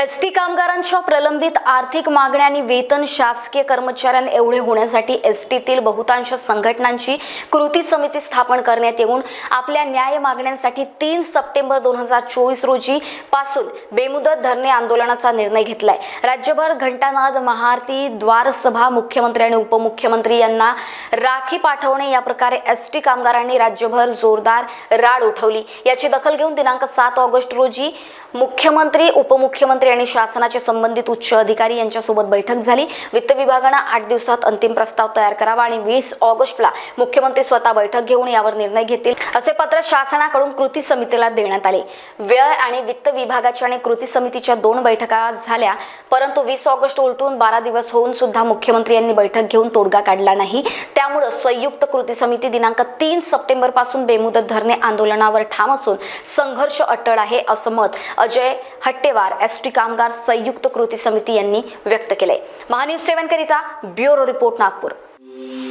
S T कामगारांच्या प्रलंबित आर्थिक मागण्या आणि वेतन शासकीय कर्मचाऱ्यांना एवढे होण्यासाठी एस टीतील बहुतांश संघटनांची कृती समिती स्थापन करण्यात येऊन आपल्या न्याय मागण्यांसाठी तीन सप्टेंबर दोन हजार चोवीस रोजी पासून बेमुदत धरणे आंदोलनाचा निर्णय घेतलाय. राज्यभर घंटानाद महाआरती द्वारसभा मुख्यमंत्री आणि उपमुख्यमंत्री यांना राखी पाठवणे या प्रकारे एस टी कामगारांनी राज्यभर जोरदार राड उठवली. याची दखल घेऊन दिनांक सात ऑगस्ट रोजी मुख्यमंत्री उपमुख्यमंत्री आणि शासनाचे संबंधित उच्च अधिकारी यांच्यासोबत बैठक झाली. वित्त विभागानं आठ दिवसात अंतिम प्रस्ताव तयार करावा आणि वीस ऑगस्टला मुख्यमंत्री स्वतः बैठक घेऊन यावर निर्णय घेतील असे पत्र शासनाकडून कृती समितीला देण्यात आले. व्यय आणि वित्त विभागाच्या आणि कृती समितीच्या दोन बैठका झाल्या परंतु वीस ऑगस्ट उलटून बारा दिवस होऊन सुद्धा मुख्यमंत्री यांनी बैठक घेऊन तोडगा काढला नाही. त्यामुळं संयुक्त कृती समिती दिनांक तीन सप्टेंबरपासून बेमुदत धरणे आंदोलनावर ठाम असून संघर्ष अटळ आहे असं मत अजय हट्टेवार एस टी कामगार संयुक्त कृती समिती यांनी व्यक्त केलंय. महान्यूज सेवन करिता bureau report Nagpur.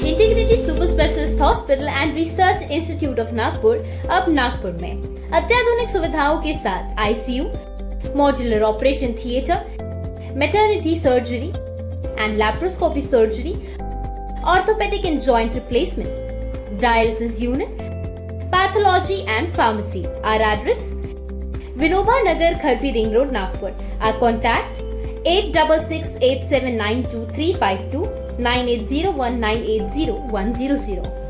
Integrated super specialist hospital and research institute of Nagpur, अब नागपुर में. अत्याधुनिक सुविधाओं के साथ ICU modular operation theatre maternity surgery and laparoscopy surgery orthopaedic and joint replacement dialysis unit pathology Vinoba Nagar, Kharpi Ring Road, Nagpur. Our contact 866 879 2352 9801 980 100.